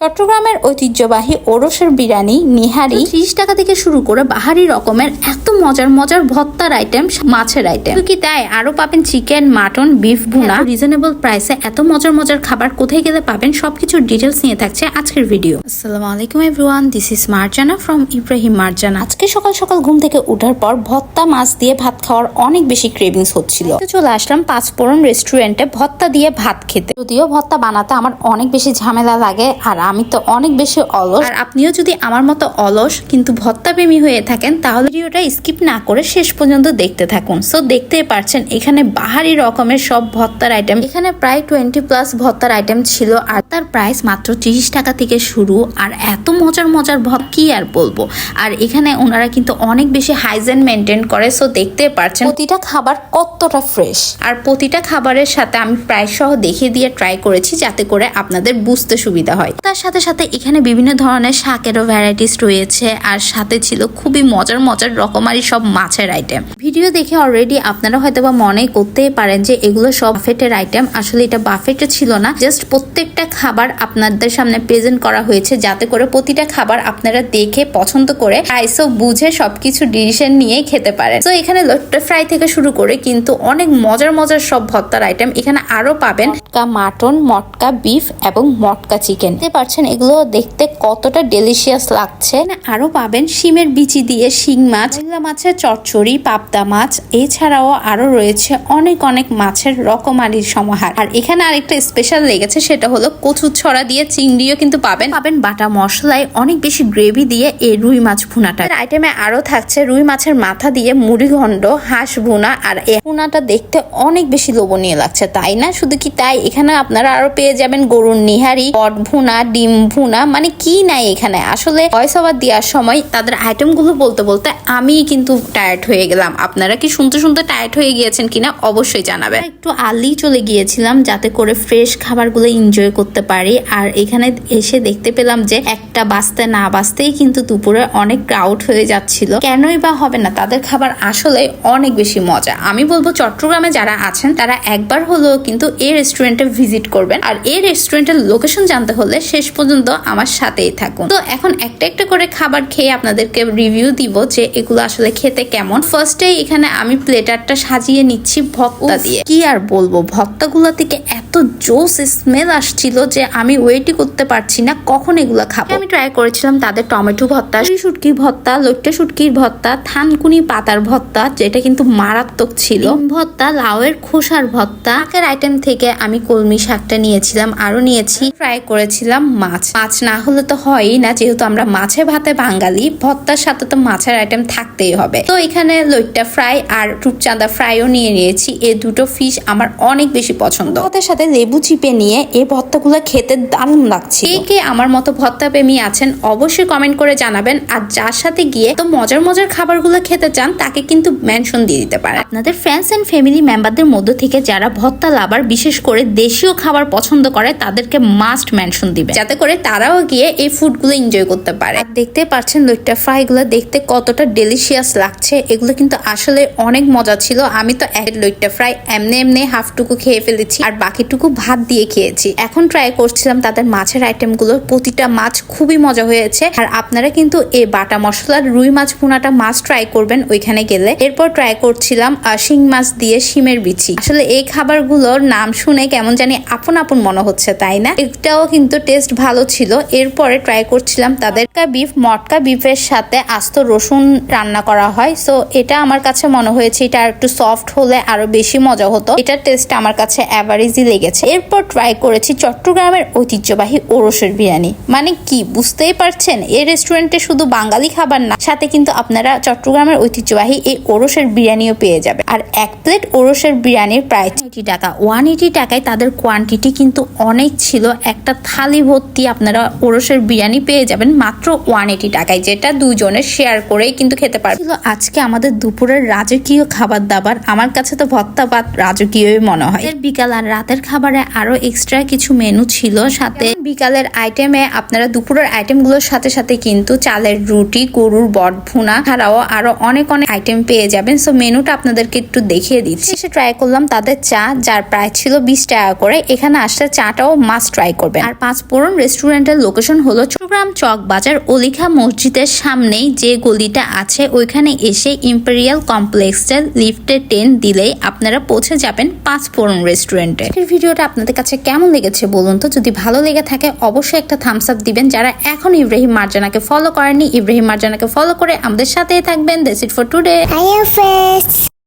চট্টগ্রামের ঐতিহ্যবাহী ওরসের বিরিয়ানি নিহারি ত্রিশ টাকা থেকে শুরু করে বাহারি রকমের এত মজার মজার ভত্তার আইটেম মাছের আইটেম কি তাই? আরও পাবেন চিকেন মাটন বিফ ভুনা। রিজনেবল প্রাইসে এত মজার মজার খাবার কোথায় গেলে পাবেন সবকিছুর ডিটেলস নিয়ে থাকছে আজকের ভিডিও আসসালামু আলাইকুম everyone this is Marjana from Ibrahim Marjana. আজকে সকাল সকাল ঘুম থেকে ওঠার পর ভত্তা মাছ দিয়ে ভাত খাওয়ার অনেক বেশি ক্রেভিংস হচ্ছিল। চলে আসলাম পাঁচফোড়ন রেস্টুরেন্টে ভত্তা দিয়ে ভাত খেতে। যদিও ভত্তা বানাতে আমার অনেক বেশি ঝামেলা লাগে আর আমি তো অনেক বেশি অলস। আর আপনিও যদি আমার মতো অলস কিন্তু ভত্তা প্রেমী হয়ে থাকেন তাহলে ভিডিওটা স্কিপ না করে শেষ পর্যন্ত দেখতে থাকুন। সো দেখতে পারছেন এখানে বাহারি রকমের সব ভত্তার আইটেম এখানে প্রায় টোয়েন্টি প্লাস ভত্তার আইটেম ছিল আর তার প্রাইস মাত্র তিরিশ টাকা থেকে শুরু আর এত মজার মজার ভত কি আর বলব? আর এখানে ওনারা কিন্তু অনেক বেশি হাইজেন মেনটেন করে সো দেখতে পারছেন। প্রতিটা খাবার কতটা ফ্রেশ আর প্রতিটা খাবারের সাথে আমি প্রাইস সহ দেখিয়ে দিয়ে ট্রাই করেছি যাতে করে আপনাদের বুঝতে সুবিধা হয়। তার সাথে সাথে এখানে বিভিন্ন ধরনের শাকেরও ভ্যারাইটিস রয়েছে। আর সাথে ছিল খুবই মজার মজার রকমারি সব মাছের আইটেম ভিডিও দেখে অলরেডি আপনারা হয়তো বা মনে করতেই পারেন যে এগুলো সব বাফেটের আইটেম আসলে এটা বাফেটে ছিল না জাস্ট প্রত্যেকটা খাবার আপনাদের সামনে প্রেজেন্ট করা হয়েছে যাতে করে প্রতিটা খাবার আপনারা দেখে, পছন্দ করে আইসো বুঝে সবকিছু ডিসিশন নিয়ে খেতে পারেন। তো এখানে লোট্টা ফ্রাই থেকে শুরু করে কিন্তু অনেক মজার মজার সব ভর্তার আইটেম এখানে আরও পাবেন। মাটন, মটকা বিফ এবং মটকা চিকেন পাচ্ছেন এগুলো দেখতে কতটা ডেলিশিয়াস লাগছে। না আরও পাবেন শিমের বিচি দিয়ে শিং মাছ মাছের চচ্চড়ি, পাবদা মাছ। এছাড়াও আরও রয়েছে অনেক অনেক মাছের রকমারির সমাহার। আর এখানে আরেকটা স্পেশাল লেগেছে, সেটা হলো কচু ছড়া দিয়ে চিংড়িও কিন্তু পাবেন। পাবেন বাটা মশলায় অনেক বেশি গ্রেভি দিয়ে এই রুই মাছ ভুনাটা। আইটেমে আরও থাকছে রুই মাছের মাথা দিয়ে মুড়ি ঘন্ড হাঁস ভুনা আর এই ভুনাটা দেখতে অনেক বেশি লোভনীয় লাগছে, তাই না? শুধু কি তাই? এখানে আপনারা আরও পেয়ে যাবেন গরুর নিহারি পট ভুনা ডিম, ভুনা মানে কি নাই এখানে? আসলে ভয়েস ওভার দেওয়ার সময় তাদের আইটেমগুলো বলতে বলতে আমি কিন্তু টায়ার্ড হয়ে গেলাম। আপনারা কি শুনতে শুনতে টায়ার্ড হয়ে গিয়েছেন কিনা অবশ্যই জানাবেন। একটু আর্লি চলে গিয়েছিলাম যাতে করে ফ্রেশ খাবারগুলো এনজয় করতে পারি। আর এখানে এসে দেখতে পেলাম যে একটা বাঁচতে না বাঁচতেই কিন্তু দুপুরে অনেক ক্রাউড হয়ে যাচ্ছিল। কেনই বা হবে না? তাদের খাবার আসলে অনেক বেশি মজা। আমি বলব চট্টগ্রামে যারা আছেন, তারা একবার হলেও কিন্তু এই রেস্টুরেন্টে ভিজিট করবেন। আর এই রেস্টুরেন্টের লোকেশন জানতে হলে শেষ পর্যন্ত আমার সাথেই থাকুন। তো এখন একটা একটা করে খাবার খেয়ে আপনাদেরকে রিভিউ দিব যে এগুলো আসলে খেতে কেমন। ফার্স্টে এখানে আমি প্লেটারটা সাজিয়ে নিচ্ছি ভক্তা দিয়ে। কি আর বলব ভত্তাগুলো থেকে এত জোস স্মেল আসছিল যে আমি ওয়েটই করতে পারছি না কখন এগুলো খাব? আমি ট্রাই করেছিলাম তাদের টমেটো ভত্তা শুটকির ভত্তা লইট্টা শুটকির ভত্তা থানকুনি পাতার ভত্তা যেটা কিন্তু মারাত্মক ছিল। ভত্তা লাউয়ের খোসার ভত্তা শাকের আইটেম থেকে আমি কলমি শাকটা নিয়েছিলাম আরও নিয়েছি। ফ্রাই করেছিলাম মাছ। মাছ না হলে তো হয়ই না, যেহেতু আমরা মাছে ভাতে বাঙালি ভত্তার সাথে তো মাছের আইটেম থাকতেই হবে। তো এখানে লইট্টা ফ্রাই আর রূপচাঁদা ফ্রাইও নিয়ে নিয়েছি। এই দুটো ফিশ আমার অনেক বেশি পছন্দ। ভাতের সাথে লেবু চিপে নিয়ে এই ভত্তাগুলো খেতে দারুণ লাগছে। কে কে আমার মতো ভত্তা প্রেমী আছেন অবশ্যই কমেন্ট করে জানাবেন। আর যার সাথে গিয়ে তো মজার মজার খাবারগুলো খেতে চান, তাকে কিন্তু মেনশন দিয়ে দিতে পারে আপনাদের ফ্রেন্ডস এন্ড ফ্যামিলি মেম্বারদের মধ্য থেকে যারা ভত্তা লাভার বিশেষ করে দেশীয় খাবার পছন্দ করে, তাদেরকে মাস্ট মেনশন দিবে যাতে করে তারাও গিয়ে এই ফুডগুলো এনজয় করতে পারে। দেখতে পাচ্ছেন লইট্টা ফ্রাই গুলো দেখতে কতটা ডেলিশিয়াস লাগছে, এগুলো কিন্তু আসলে অনেক মজা ছিল। আমি তো এক লইট্টা ফ্রাই এমনি এমনি হাফটুকু খেয়ে ফেলেছি আর বাকিটুকু ভাত দিয়ে খেয়েছি। এখন ট্রাই করছিলাম তাদের মাছের আইটেমগুলো প্রতিটা মাছ খুবই মজা হয়েছে। আর আপনারা কিন্তু এই বাটা মশলার রুই মাছ ভুনাটা মাছ ট্রাই করবেন ওইখানে গেলে। এরপর ট্রাই করছিলাম শিং মাছ দিয়ে শিমের বিচি। আসলে এই খাবারগুলোর নাম শুনে কেমন জানি আপন আপন মনে হচ্ছে, তাই না? এটাও কিন্তু টেস্ট ভালো ছিল। এরপরে ট্রাই করছিলাম তাদের বিফ মটকা বিফের সাথে আস্ত রসুন রান্না করা হয়। সো এটা আমার কাছে মনে হয়েছে এটা একটু সফট হলে আরও বেশি মজা হতো। এটার টেস্ট আমার কাছে অ্যাভারেজই লেগেছে। এরপর ট্রাই করেছি চট্টগ্রামের ঐতিহ্যবাহী ওরসের বিরিয়ানি। মানে কি, বুঝতেই পারছেন? এই রেস্টুরেন্টে শুধু বাঙালি খাবার না, সাথে কিন্তু আপনারা চট্টগ্রামের ঐতিহ্যবাহী এই ওরসের বিরিয়ানিও পেয়ে যাবে আর এক প্লেট ওরসের বিরিয়ানির এইটি টাকা ওয়ান টাকায় তাদের কোয়ান্টিটি কিন্তু অনেক ছিল। একটা থালি ভর্তি আপনারা ওরসের বিরিয়ানি পেয়ে যাবেন মাত্র ওয়ান এইটি টাকায়, যেটা দুজনের শেয়ার করেই কিন্তু খেতে পারবে। আজকে আমাদের দুপুরের রাজকীয় খাবার দাবার। আমার কাছে তো ভত্তা ভাত রাজকীয়ই মনে হয়। বিকাল আর রাতের খাবারে আরও এক্সট্রা কিছু মেনু ছিল, সাথে বিকালের আইটেমে আপনারা দুপুরের আইটেমগুলোর সাথে সাথে কিন্তু চালের রুটি, গরুর বট ভুনা ছাড়াও আরও অনেক অনেক আইটেম পেয়ে যাবেন। সো মেনুটা আপনাদেরকে একটু দেখিয়ে দিচ্ছি। এসে ট্রাই করলাম তাদের চা, যার প্রাইস ছিল বিশ টাকা করে। এখানে আসলে চাটাও মাস্ট ট্রাই করবেন। আর পাঁচ ফোড়ন ফোরন রেস্টুরেন্টের লোকেশন হলো চট্টগ্রাম চক বাজার অলিখা মসজিদের সামনেই যে গলিটা আছে, ওইখানে এসে ইম্পেরিয়াল কমপ্লেক্সের লিফটে টেন দিলেই আপনারা পৌঁছে যাবেন পাঁচ ফোরন রেস্টুরেন্টে। ভিডিওটা আপনাদের কাছে কেমন লেগেছে বলুন তো? যদি ভালো লেগে থাকে, অবশ্যই একটা থামস আপ দিবেন। যারা এখন ইব্রাহিম মার্জানাকে ফলো করেনি ইব্রাহিম মার্জানাকে ফলো করে আমাদের সাথেই থাকবেন। This it for today.